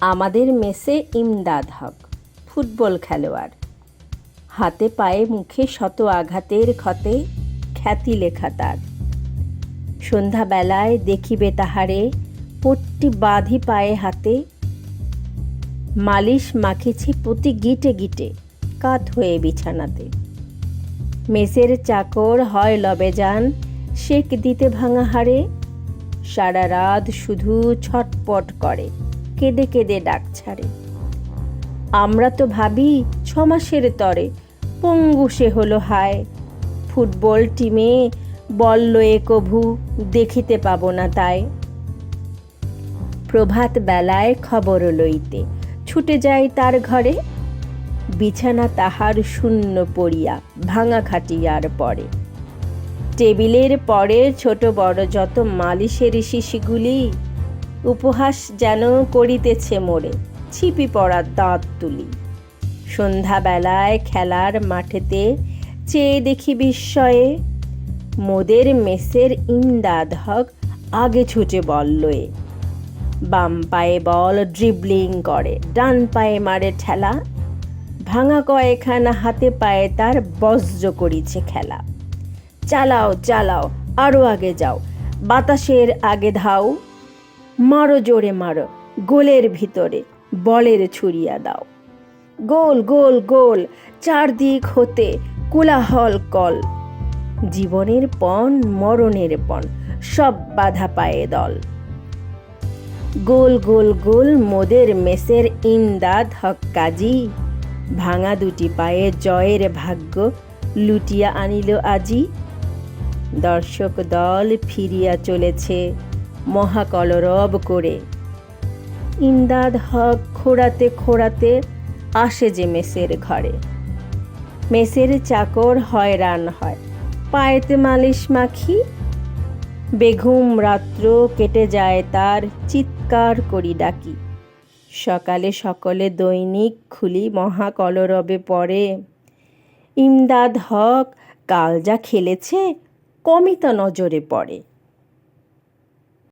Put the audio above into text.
আমাদের মেসে ইমদাদ হক, ফুটবল খেলোয়াড়। হাতে পায়ে মুখে শত আঘাতের ক্ষতে খ্যাতি লেখা তার। সন্ধ্যাবেলায় দেখিবে তাহারে পট্টি বাঁধি পায়ে হাতে। মালিশ মাখিছি প্রতি গিটে গিটে কাত হয়ে বিছানাতে। মেসের চাকর হয় লবে যান, শেক দিতে ভাঙা হারে সারা রাত শুধু ছটপট করে। কেঁদে কেঁদে ডাক ছাড়ে। আমরা তো ভাবি ছ মাসের তরে পঙ্গু সে হলো হায়। ফুটবল টিমে বল লয়ে কভু দেখিতে পাব না তাই। প্রভাত বেলায় খবর লইতে ছুটে যায় তার ঘরে। বিছানা তাহার শূন্য পড়িয়া ভাঙা খাটিয়ার পরে। টেবিলের পরে ছোট বড় যত মালিশের শিশিগুলি উপহাস যেন করিতেছে মোড়ে ছিপি পড়ার দাঁত তুলি। সন্ধ্যাবেলায় খেলার মাঠেতে চেয়ে দেখি বিস্ময়ে, মোদের মেসের ইমদাদ হক আগে ছুটে বল লয়ে। বাম পায়ে বল ড্রিবলিং করে, ডান পায়ে মারে ঠেলা। ভাঙা কয়েকখানা হাতে পায়ে তার বজ্র করিছে খেলা। চালাও চালাও আরও আগে যাও, বাতাসের আগে ধাও। মারো জোরে মারো, গোলের ভিতরে, বলের ছুরিয়া দাও। গোল গোল গোল, চারদিক হতে কোলাহল কল। জীবনের পণ, মরণের পণ, সব বাধা পায়ে দল। গোল গোল গোল, মোদের মেসের ইমদাদ হক কাজী। ভাঙা দুটি পায়ে জয়ের ভাগ্য লুটিয়া আনিল আজি। দর্শক দল ফিরিয়া চলেছে। মহাকলরব করে। ইমদাদ হক খোড়াতে খোড়াতে আসে যে মেসের ঘরে। মেসের চাকর হয়রান হয়। পায়েতে মালিশ মাখি, বেঘুম রাত্র কেটে যায় তার চিৎকার করি ডাকি। সকালে সকলে দৈনিক খুলি মহাকলরবে পড়ে। ইমদাদ হক কাল যা খেলেছে কমিতা নজরে পড়ে।